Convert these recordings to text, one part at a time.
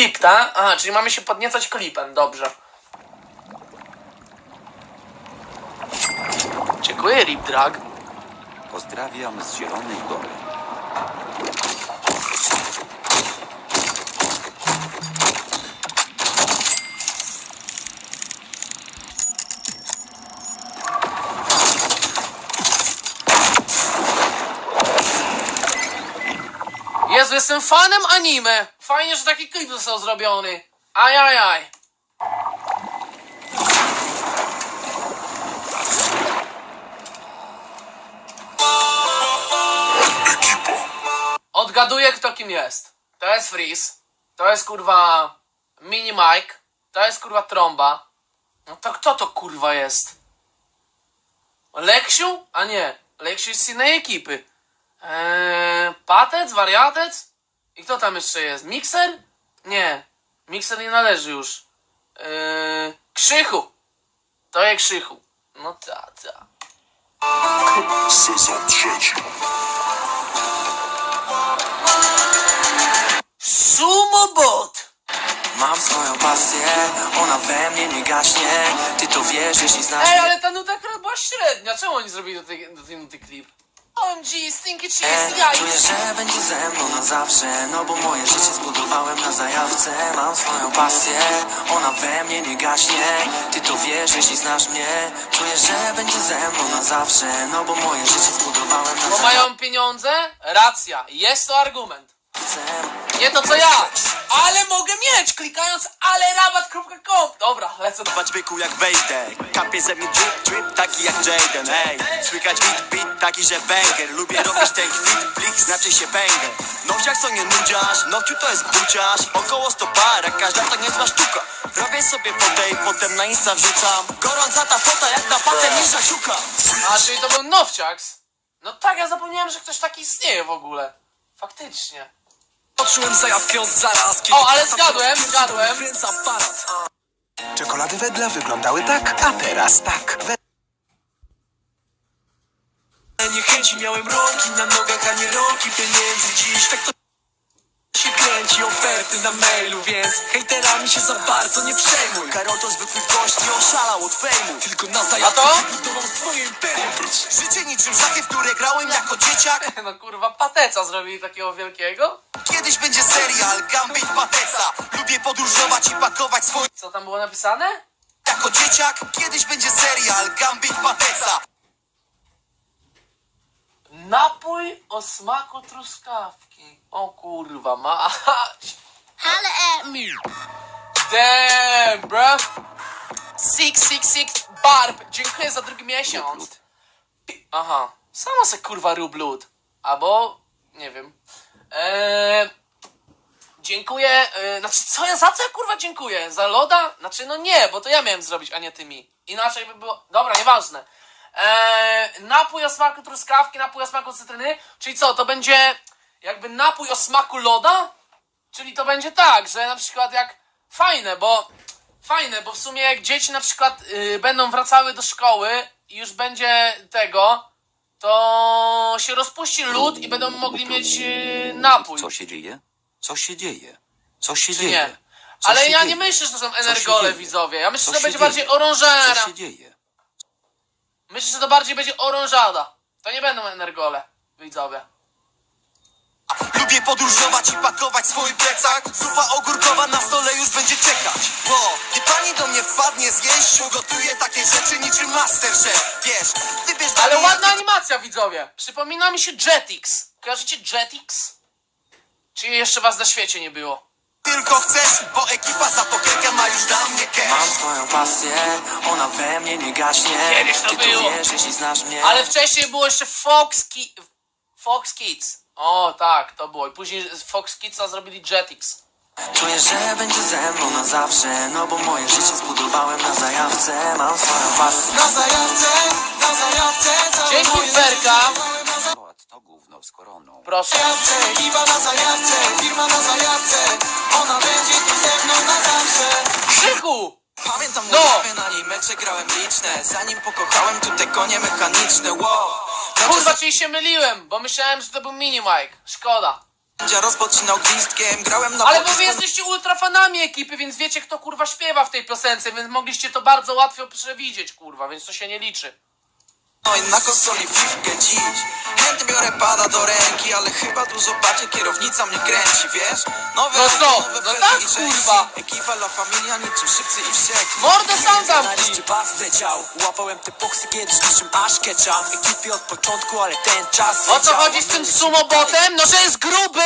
klip, tak? Aha, czyli mamy się podniecać klipem, dobrze. Dziękuję, Rip Drag. Pozdrawiam z Zielonej Góry. Jezu, jestem fanem anime. Fajnie, że taki klip został zrobiony. Ajajaj. Odgaduję, kto kim jest. To jest Freeze. To jest kurwa Mini Mike. To jest kurwa Tromba. No to kto to kurwa jest? Leksiu? A nie. Leksiu jest z innej ekipy. Eee, patec? Wariatec? I kto tam jeszcze jest? Mikser? Nie. Mikser nie należy już. Eee, krzychu. To jest Krzychu. No ta, ta. Sezon trzeci. Sumobot! Mam swoją pasję, ona we mnie nie gaśnie Ty to wiesz, jeśli znasz Ej, ale ta nuta akurat była średnia. Czemu oni zrobili do tej, do tej nuty klip? OMG, Stinky Cheese, Czuję, że będzie ze mną na zawsze No bo moje życie zbudowałem na zajawce Mam swoją pasję, ona we mnie nie gaśnie Ty to wiesz, jeśli znasz mnie Czuję, że będzie ze mną na zawsze No bo moje życie zbudowałem na Bo zajawce mają pieniądze? Racja. Jest to argument. Nie to co ja, ale mogę mieć klikając alerabat.com. Dobra, lecę do... Byku jak wejdę. Kapie ze mnie drip, drip, taki jak Jaden Ej, słychać beat, beat, taki że banger. Lubię robić ten kwit, plik, znaczy się banger. Nowciak co nie nudziasz, nowciu to jest buciarz. Około 100 para, każda to niezła sztuka. Robię sobie fotej, potem na Insta wrzucam. Gorąca ta fota jak na paternisza siuka A, czyli to był Nowciaks? No tak, ja zapomniałem, że ktoś taki istnieje w ogóle. Faktycznie. Poczułem zajawkę od zaraz O, ale zgadłem, zgadłem. Czekolady wedla wyglądały tak, a teraz tak. Niechęci miałem rąki na nogach, a nie rąki pieniędzy Dziś tak to się kręci oferty na mailu Więc hejterami się za bardzo nie przejmuj Karol to zwykły oszalał od fejmu Tylko na swoje imperium Życie niczym szachy, w które grałem jako dzieciak No kurwa, pateca zrobili takiego wielkiego. Kiedyś będzie serial Gambit Pateca Lubię podróżować i pakować swoje Co tam było napisane? jako dzieciak Kiedyś będzie serial Gambit Pateca Napój o smaku truskawki. O kurwa, mać. Holla at me. Damn, bro. Six, six, six, barb. Dziękuję za drugi miesiąc. Aha. Sama se kurwa rób. Albo, nie wiem. Eee, dziękuję. E, znaczy, co ja, za co ja kurwa dziękuję? Za loda? Znaczy, no nie, bo to ja miałem zrobić, a nie ty mi. Inaczej by było. Dobra, nieważne. Eee, napój o smaku truskawki, napój o smaku cytryny. Czyli co, to będzie jakby napój o smaku loda? Czyli to będzie tak, że na przykład jak fajne, bo fajne, bo w sumie jak dzieci na przykład y, będą wracały do szkoły i już będzie tego, to się rozpuści lód i będą mogli mieć y, napój. Co się dzieje? Co się dzieje? Co się Czy dzieje? nie? Co Ale się ja dzieje? nie myślę, że to są energole dzieje? widzowie. Ja myślę, Co że to się będzie dzieje? bardziej orążera. Co się dzieje? Myślę, że to bardziej będzie orążada. To nie będą energole widzowie. Lubię podróżować i pakować swój plecak Zupa ogórkowa na stole już będzie czekać Bo gdy pani do mnie wpadnie zjeść Ugotuję takie rzeczy niczym Masterchef Wiesz, wybierz dla Ale mnie ładna jakie animacja widzowie. Przypomina mi się Jetix. Kojarzycie Jetix? Czy jeszcze was na świecie nie było? tylko chcesz Bo ekipa za pokierkę ma już dla mnie Mam cash swoją pasję, ona we mnie nie gaśnie Kiedyś to Ty było. wiesz, jeśli znasz mnie Ale wcześniej było jeszcze Fox, Ki Fox Kids. O tak, to było. I później z Fox Kidsa zrobili Jetix. Czuję, że będzie ze mną na zawsze No bo moje życie zbudowałem na zajawce Mam swoją pasję Na zajawce, na zajawce Dzięki Berka. To gówno z koroną. Proszę. Ekipa na zajawce, firma na zajawce Ona będzie tu ze mną na zawsze Krzychu! Pamiętam No. no. na niej mecze grałem liczne Zanim pokochałem tu te konie mechaniczne Wow Kurwa, czyli się myliłem, bo myślałem, że to był Mini Mike. Szkoda. Sędzia rozpoczynał gwizdkiem, grałem na Ale bo wy jesteście ultrafanami ekipy, więc wiecie kto kurwa śpiewa w tej piosence, więc mogliście to bardzo łatwo przewidzieć kurwa, więc to się nie liczy. No i na konsoli piwkę dziś Chętnie biorę pada do ręki Ale chyba dużo bardziej kierownica mnie kręci, wiesz? Nowe No co? nowe No tak, kurwa. Ekipa La Familia niczym szybcy i wściekli Mordę sam zamknij! pas leciał Łapałem te boksy kiedyś niczym aż ketchup Ekipie od początku, ale ten czas O co chodzi z tym sumobotem? No, że jest gruby!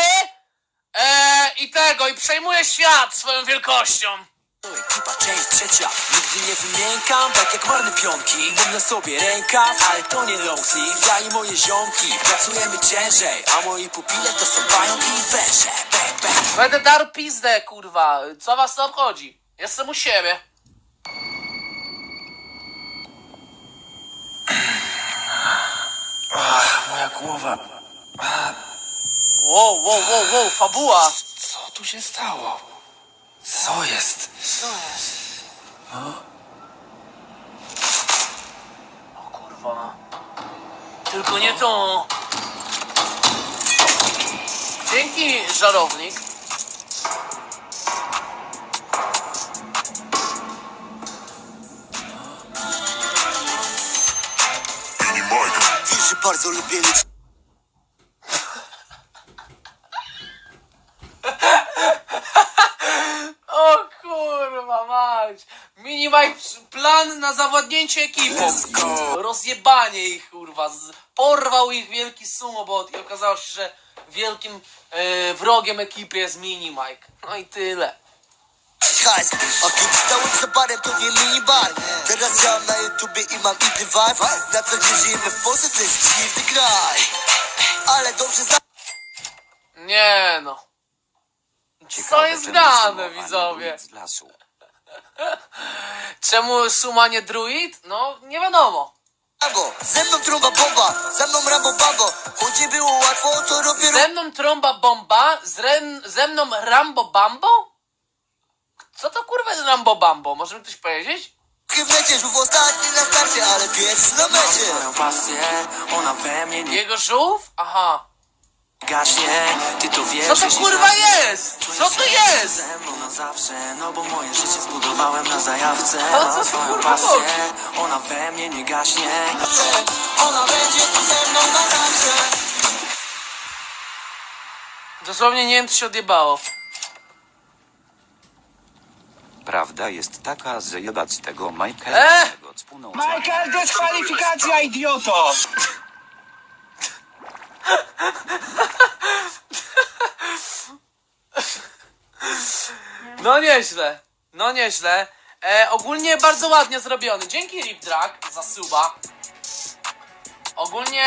Eee, i tego, i przejmuje świat swoją wielkością. Ekipa, część trzecia Nigdy nie wymiękam, tak jak marne pionki Mam na sobie rękaw, ale to nie long sleeve Ja i moje ziomki, pracujemy ciężej A moi pupile to są pająki i węże Bang, bang Będę darł pizdę, kurwa. Co was to obchodzi? Jestem u siebie. Moja głowa. Wow, wow, wow, wow, fabuła. Co tu się stało? Co jest? O kurwa. Tylko nie to. Dzięki, żarownik. Bardzo lubię O kurwa mać! Minimaj zawodnięcie ekipą. Rozjebanie ich kurwa. Z- Porwał ich wielki sumobot i okazało się, że wielkim e, wrogiem ekipy jest Minimike. No i tyle. hajs A kiedy stałem za barem to nie minibar Teraz na YouTubie i mam inny vibe Na co dzień żyjemy w Polsce, to jest dziwny kraj Ale dobrze znam Nie no. Co jest grane, widzowie? druid Z lasu. Czemu Suma nie druid? No, nie wiadomo. Ze mną trąba bomba, ze mną Rambo Bambo Choć nie było łatwo, to robię Ze mną trąba bomba, z ren, ze mną Rambo Bambo? Co to kurwa jest Rambo Bambo? Może mi ktoś powiedzieć? ruchy w Żółw ostatni na starcie, ale pierwszy na mecie swoją pasję, ona we mnie nie Jego żółw? Aha. Gaśnie Ty to wiesz, Co to kurwa jest? Co to jest? Ze mną na zawsze, no bo moje życie zbudowałem na zajawce co Mam ty, swoją kurwa, pasję, ona we mnie nie gaśnie Ona będzie tu ze mną na zawsze Dosłownie nie wiem, co się odjebało. Prawda jest taka, że jebać tego Michaela, E! Michael, dyskwalifikacja, idioto! No nieźle. No nieźle. E, ogólnie bardzo ładnie zrobiony. Dzięki Rip Drag za suba. Ogólnie